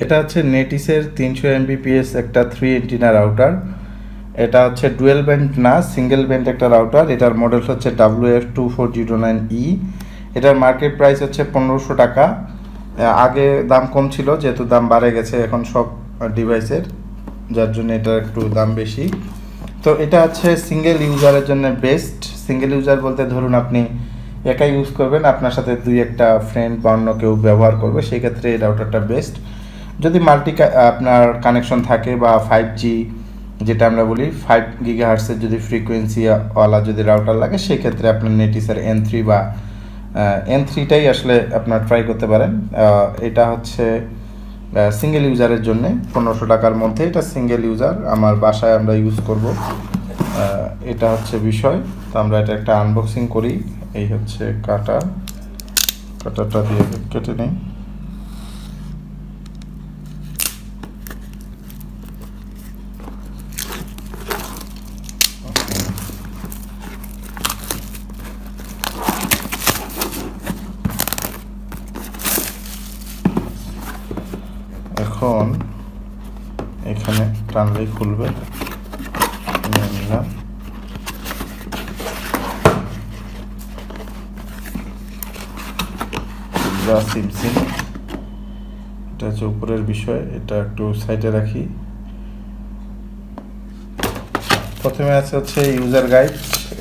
এটা হচ্ছে নেটিসের তিনশো এমবিপিএস একটা থ্রি এন্টিনা রাউটার এটা হচ্ছে ডুয়েল ব্যান্ড না সিঙ্গেল ব্যান্ড একটা রাউটার এটার মডেল হচ্ছে W F two four zero nine E এটার মার্কেট প্রাইস হচ্ছে পনেরোশো টাকা। আগে দাম কম ছিল, যেহেতু দাম বাড়ে গেছে এখন সব ডিভাইসের যার জন্য এটার একটু দাম বেশি। তো এটা হচ্ছে সিঙ্গেল ইউজারের জন্য বেস্ট সিঙ্গেল ইউজার বলতে ধরুন আপনি একাই ইউজ করবেন, আপনার সাথে দুই একটা ফ্রেন্ড বা অন্য কেউ ব্যবহার করবে, সেই ক্ষেত্রে এই রাউটারটা বেস্ট যদি মাল্টি আপনার কানেকশন থাকে বা ফাইভ জি যেটা আমরা বলি ফাইভ গিগা হার্টসের যদি ফ্রিকোয়েন্সি ওয়ালা যদি রাউটার লাগে, সেক্ষেত্রে আপনার নেটিসের এন থ্রি বা এন থ্রিটাই আসলে আপনার ট্রাই করতে পারেন। এটা হচ্ছে সিঙ্গেল ইউজারের জন্য পনেরোশো টাকার মধ্যে এটা সিঙ্গেল ইউজার আমার বাসায় আমরা ইউজ করব। এটা হচ্ছে বিষয়। তো আমরা এটা একটা আনবক্সিং করি। এই হচ্ছে কাটা। কাটাটা দিয়ে কেটে নিই। এখন এখানে টানলেই খুলবে। নিয়ে নিলাম। যা এটা হচ্ছে উপরের বিষয়, এটা একটু সাইডে রাখি। প্রথমে আছে হচ্ছে ইউজার গাইড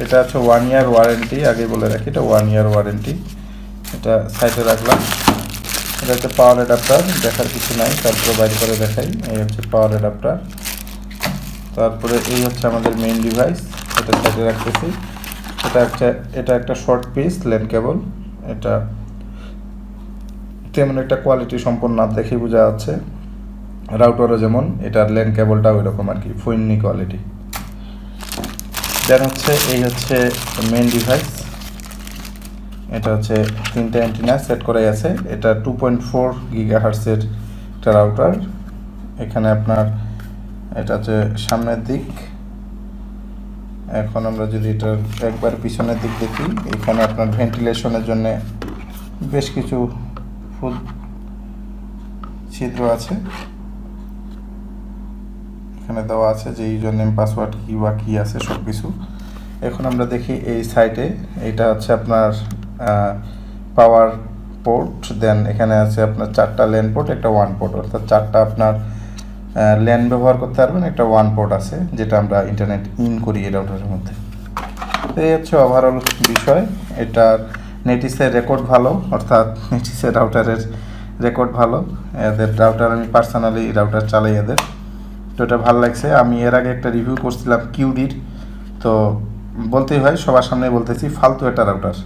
এটা হচ্ছে ওয়ান ইয়ার ওয়ারেন্টি আগে বলে রাখি, এটা ওয়ান ইয়ার ওয়ারেন্টি এটা সাইডে রাখলাম। এটা হচ্ছে পাওয়ার অ্যাডাপ্টার দেখার কিছু নাই তারপরে বাইরে করে দেখাই, এই হচ্ছে পাওয়ার অ্যাডাপ্টার তারপরে এই হচ্ছে আমাদের মেইন ডিভাইস এটা সাইডে রাখতেছি। এটা একটা এটা একটা শর্ট পিস ল্যান্ড কেবল এটা তেমন একটা কোয়ালিটি সম্পন্ন না দেখেই বোঝা যাচ্ছে। রাউটারও যেমন, এটার ল্যান্ড কেবলটা ওই রকম আর কি ফোইনি কোয়ালিটি দেন হচ্ছে, এই হচ্ছে মেইন ডিভাইস এটা হচ্ছে তিনটে অ্যান্টিনা সেট করাই আছে। এটা টু পয়েন্ট ফোর গিগা হার্সের একটা রাউটার এখানে আপনার এটা হচ্ছে সামনের দিক। এখন আমরা যদি এটার একবার পিছনের দিক দেখি, এখানে আপনার ভেন্টিলেশনের জন্য বেশ কিছু ফুল ছিদ্র আছে। এখানে দেওয়া আছে যে ইউজার নেম পাসওয়ার্ড কী বা কী আছে সব কিছু এখন আমরা দেখি এই সাইটে এটা হচ্ছে আপনার পাওয়ার পোর্ট দেন এখানে আছে আপনার চারটা ল্যান পোর্ট একটা ওয়ান পোর্ট অর্থাৎ চারটা আপনার ল্যান ব্যবহার করতে পারবেন, একটা ওয়ান পোর্ট আছে, যেটা আমরা ইন্টারনেট ইন করি এই রাউটারের মধ্যে। তো এই হচ্ছে ওভারঅল বিষয়। এটার নেটিসের রেকর্ড ভালো, অর্থাৎ নেটিসের রাউটারের রেকর্ড ভালো। এদের রাউটার আমি পার্সোনালি রাউটার চালাই এদের। তো এটা ভালো লাগছে। আমি এর আগে একটা রিভিউ করছিলাম কিউডির তো বলতেই হয়, সবার সামনে বলতেছি, ফালতু একটা রাউটার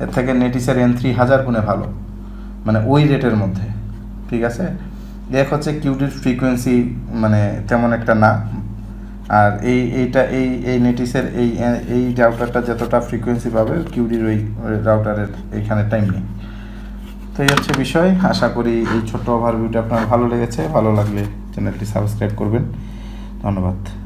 এর থেকে নেটিসের এন থ্রি হাজার গুণে ভালো। মানে ওই রেটের মধ্যে। ঠিক আছে? এক হচ্ছে কিউডির ফ্রিকোয়েন্সি মানে তেমন একটা না। আর এই, এইটা, এই এই নেটিসের এই এই রাউটারটা যতটা ফ্রিকোয়েন্সি পাবে কিউডির ওই রাউটারের এইখানে টাইম নেই। তো এই হচ্ছে বিষয়। আশা করি এই ছোট্ট ওভারভিউটা আপনার ভালো লেগেছে। ভালো লাগলে চ্যানেলটি সাবস্ক্রাইব করবেন। ধন্যবাদ।